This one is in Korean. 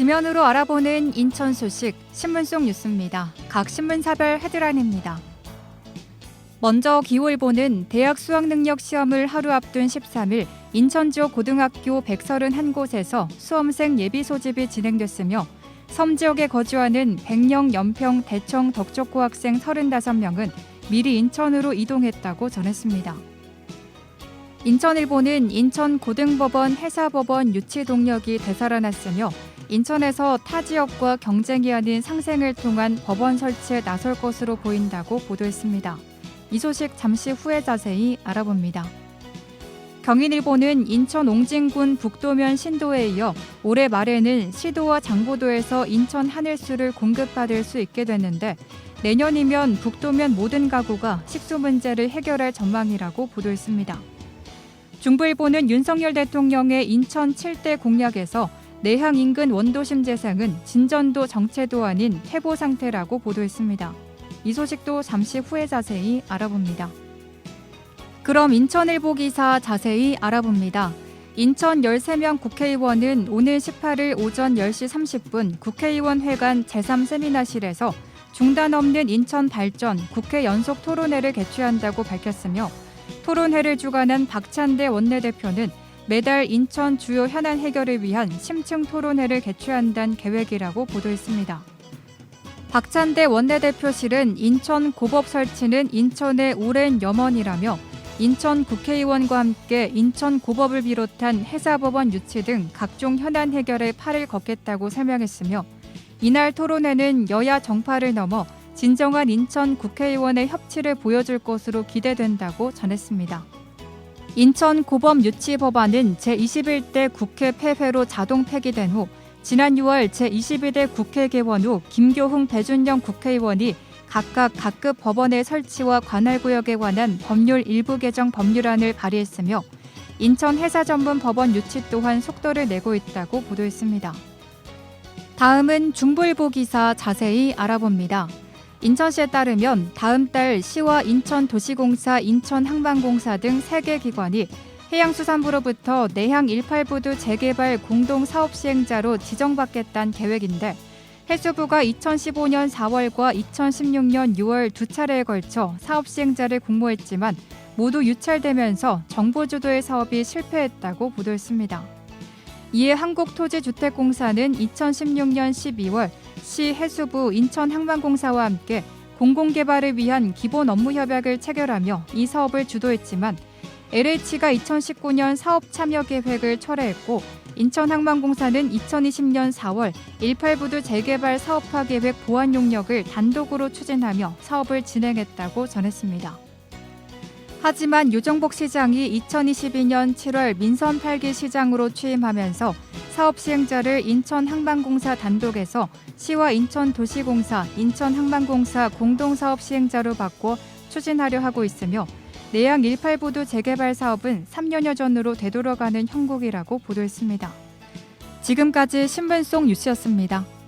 지면으로 알아보는 인천 소식 신문 속 뉴스입니다. 각 신문사별 헤드라인입니다. 먼저 기울보는 대학 수학능력 시험을 하루 앞둔 13일 인천 지역 고등학교 131곳에서 수험생 예비 소집이 진행됐으며 섬 지역에 거주하는 백령, 연평, 대청, 덕적고 학생 35명은 미리 인천으로 이동했다고 전했습니다. 인천일보는 인천 고등법원, 해사법원 유치 동력이 되살아났으며 인천에서 타 지역과 경쟁이 아닌 상생을 통한 법원 설치에 나설 것으로 보인다고 보도했습니다. 이 소식 잠시 후에 자세히 알아봅니다. 경인일보는 인천 옹진군 북도면 신도에 이어 올해 말에는 시도와 장보도에서 인천 하늘수를 공급받을 수 있게 됐는데 내년이면 북도면 모든 가구가 식수 문제를 해결할 전망이라고 보도했습니다. 중부일보는 윤석열 대통령의 인천 7대 공약에서 내항 인근 원도심 재생은 진전도 정체도 아닌 퇴보 상태라고 보도했습니다. 이 소식도 잠시 후에 자세히 알아봅니다. 그럼 인천일보 기사 자세히 알아봅니다. 인천 13명 국회의원은 오늘 18일 오전 10시 30분 국회의원 회관 제3세미나실에서 중단 없는 인천 발전 국회 연속 토론회를 개최한다고 밝혔으며 토론회를 주관한 박찬대 원내대표는 매달 인천 주요 현안 해결을 위한 심층 토론회를 개최한다는 계획이라고 보도했습니다. 박찬대 원내대표실은 인천 고법 설치는 인천의 오랜 염원이라며 인천 국회의원과 함께 인천 고법을 비롯한 해사법원 유치 등 각종 현안 해결에 팔을 걷겠다고 설명했으며 이날 토론회는 여야 정파를 넘어 진정한 인천 국회의원의 협치를 보여줄 것으로 기대된다고 전했습니다. 인천 고법 유치 법안은 제21대 국회 폐회로 자동 폐기된 후 지난 6월 제22대 국회 개원 후 김교흥 배준영 국회의원이 각각 각급 법원의 설치와 관할구역에 관한 법률 일부 개정 법률안을 발의했으며 인천 해사 전문 법원 유치 또한 속도를 내고 있다고 보도했습니다. 다음은 중부일보 기사 자세히 알아봅니다. 인천시에 따르면 다음 달 시와 인천도시공사, 인천항만공사 등 3개 기관이 해양수산부로부터 내향 18부두 재개발 공동 사업 시행자로 지정받겠다는 계획인데 해수부가 2015년 4월과 2016년 6월 두 차례에 걸쳐 사업 시행자를 공모했지만 모두 유찰되면서 정부 주도의 사업이 실패했다고 보도했습니다. 이에 한국토지주택공사는 2016년 12월 시 해수부 인천항만공사와 함께 공공개발을 위한 기본 업무 협약을 체결하며 이 사업을 주도했지만 LH가 2019년 사업 참여 계획을 철회했고 인천항만공사는 2020년 4월 18부두 재개발 사업화 계획 보완 용역을 단독으로 추진하며 사업을 진행했다고 전했습니다. 하지만 유정복 시장이 2022년 7월 민선 8기 시장으로 취임하면서 사업 시행자를 인천항만공사 단독에서 시와 인천도시공사, 인천항만공사 공동사업 시행자로 바꿔 추진하려 하고 있으며 내양 18부두 재개발 사업은 3년여 전으로 되돌아가는 형국이라고 보도했습니다. 지금까지 신분 속 뉴스였습니다.